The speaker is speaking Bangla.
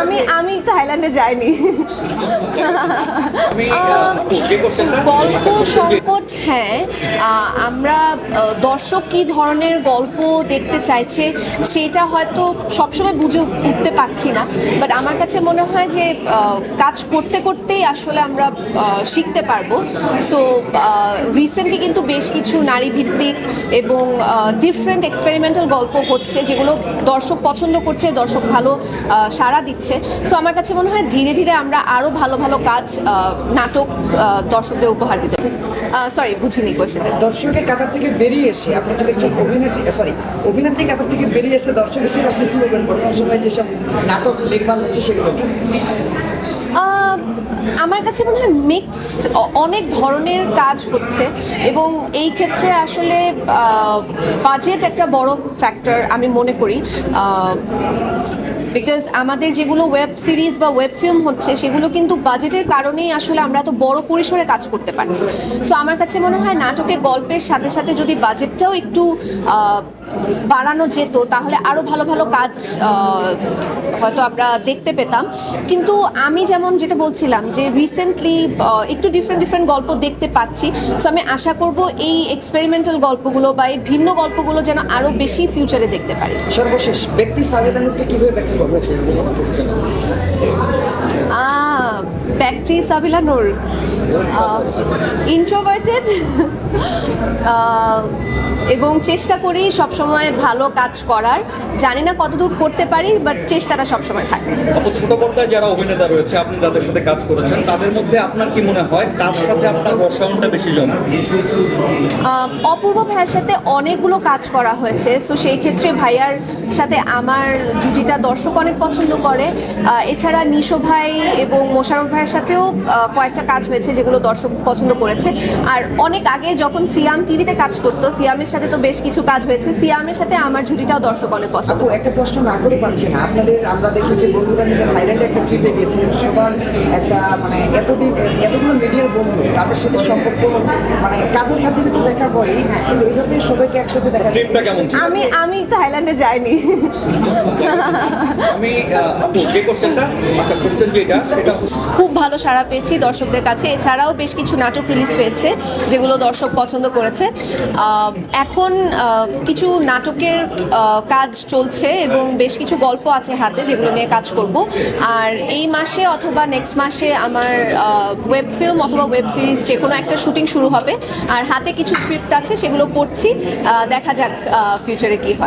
আমি আমি থাইল্যান্ডে যাইনি। গল্প সংকট হ্যাঁ আমরা দর্শক কি ধরনের গল্প দেখতে চাইছে সেটা হয়তো সবসময় বুঝে উঠতে পারছি না। বাট আমার কাছে মনে হয় যে কাজ করতে করতেই আসলে আমরা শিখতে পারব। সো রিসেন্টলি কিন্তু বেশ কিছু নারী ভিত্তিক এবং ডিফারেন্ট এক্সপেরিমেন্টাল গল্প হচ্ছে যেগুলো দর্শক পছন্দ করছে দর্শক ভালো সারা দিচ্ছে। সো আমার কাছে মনে হয় ধীরে ধীরে আমরা আরও ভালো ভালো কাজ আহ, নাটক দর্শকদের উপহার দিতে সরি বুঝিনি কোয়েশ্চেন দর্শকের কাতার থেকে বেরিয়ে এসে আপনি যদি একজন অভিনেত্রী সরি অভিনেত্রী কাতার থেকে বেরিয়ে এসে দর্শক হিসেবে আপনি কি বলবেন? বর্তমান সময়ে যেসব নাটক নির্মাণ হচ্ছে সেগুলো আমার কাছে মনে হয় মিক্সড অনেক ধরনের কাজ হচ্ছে এবং এই ক্ষেত্রে আসলে বাজেট একটা বড় ফ্যাক্টর আমি মনে করি। বিকজ আমাদের যেগুলো ওয়েব সিরিজ বা ওয়েব ফিল্ম হচ্ছে, সেগুলো কিন্তু বাজেটের কারণেই আসলে আমরা তো বড় পরিসরে কাজ করতে পারছি। সো আমার কাছে মনে হয় নাটকে গল্পের সাথে সাথে যদি বাজেটটাও একটু বাড়ানো যেত তাহলে আরও ভালো ভালো কাজ হয়তো আমরা দেখতে পেতাম। কিন্তু আমি যেমন যেটা বলছিলাম যে রিসেন্টলি একটু ডিফারেন্ট ডিফারেন্ট গল্প দেখতে পাচ্ছি। সো আমি আশা করব এই এক্সপেরিমেন্টাল গল্পগুলো বা এই ভিন্ন গল্পগুলো যেন আরও বেশি ফিউচারে দেখতে পারি। সর্বশেষ ব্যক্তি সাবেদানুকে কীভাবে ব্যাখ্যা ব্যক্তি সাবিলা নূর ইন্ট্রোভার্টেড এবং চেষ্টা করি সবসময় ভালো কাজ করার। জানি না কতদূর করতে পারি বাট চেষ্টাটা সবসময় থাকে। আপু ছোট পর্দায় যারা অভিনেতা রয়েছে আপনি যাদের সাথে কাজ করেছেন তাদের মধ্যে আপনার কি মনে হয় কার সাথে আপনার রসায়নটা বেশি জমে? অপূর্ব ভাইয়ের সাথে অনেকগুলো কাজ করা হয়েছে সো সেই ক্ষেত্রে ভাইয়ার সাথে আমার জুটিটা দর্শক অনেক পছন্দ করে। এছাড়া নিশো ভাই এবং মোশারফ ভাইয়ের সাথেও কয়েকটা কাজ হয়েছে যেগুলো দর্শক পছন্দ করেছে। আর অনেক আগে যখন সিয়াম টিভিতে কাজ করতো সিয়ামের সাথে তো বেশ কিছু কাজ হয়েছে। সিয়ামের সাথে আমার জুটিটাও দর্শক অনেক পছন্দ একটা প্রশ্ন না করে পারছি না। আপনাদের আমরা দেখি যে বন্ধুরা মিলে থাইল্যান্ডে একটা ট্রিপে গিয়েছিলেন। সবার একটা মানে এতদিন এতগুলো মিডিয়ার বন্ধু তাদের সাথে সম্পর্ক মানে কাজের খাতিরে তো দেখা হয়। কিন্তু এইভাবে সবাইকে একসাথে দেখা যায়। আমি আমি থাইল্যান্ডে যাইনি। আমি যে কোশ্চেনটা আচ্ছা কোশ্চেন যেটা সেটা খুব ভালো সাড়া পেয়েছি দর্শকদের কাছে। এছাড়াও বেশ কিছু নাটক রিলিজ পেয়েছে, যেগুলো দর্শক পছন্দ করেছে। এখন কিছু নাটকের কাজ চলছে এবং বেশ কিছু গল্প আছে হাতে যেগুলো নিয়ে কাজ করব। আর এই মাসে অথবা নেক্সট মাসে আমার ওয়েব ফিল্ম অথবা ওয়েব সিরিজ যে কোনো একটা শুটিং শুরু হবে। আর হাতে কিছু স্ক্রিপ্ট আছে, সেগুলো পড়ছি। দেখা যাক ফিউচারে কী হয়।